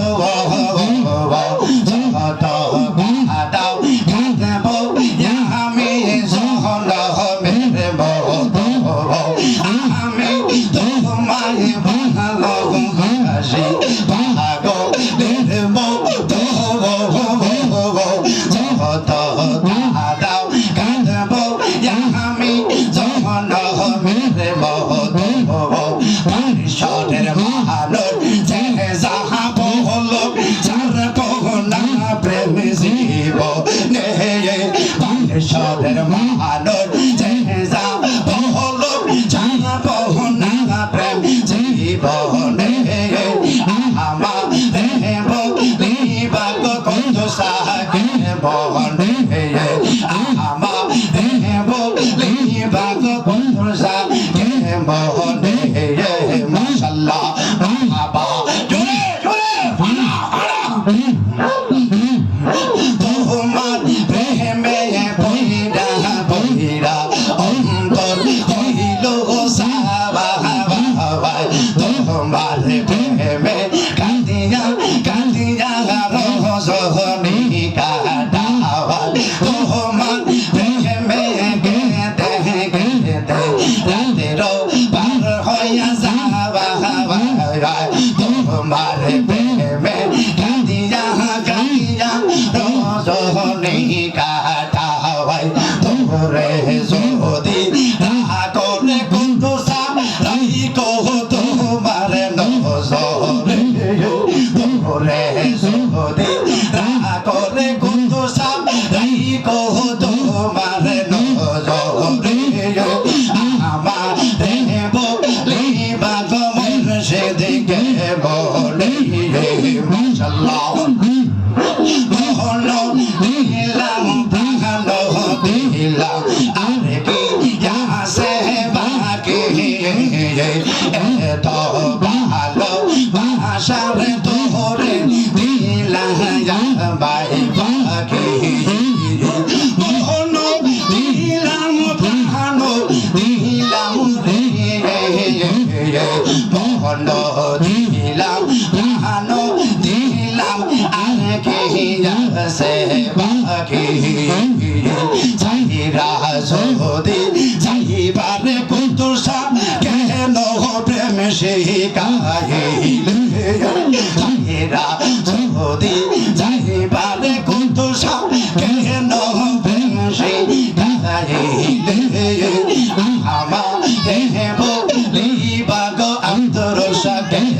oh, oh, oh. পরিষদের মহানর যে যা বহল সার পহনা প্রেম জীব নে আমা দেব লিবাগ কত সাগে রজনী কাটাওয়াই। তোরে যদি রাগরে কুন্দুসা রাই কহ তোমার নজরে। তোরে যদি রাগরে ने রাই কহ এত ভালো ভাষার তোরে দিলাম বাই বাকি মোহন দিলাম প্রাণ দিলাম রে। মোহন দিলাম প্রাণ গায়ে হেরা যদি যাহে বালে কত সাপ কেন বেশে গায়ে আমা দেহ বলিবাগ আন্তর সা দেহ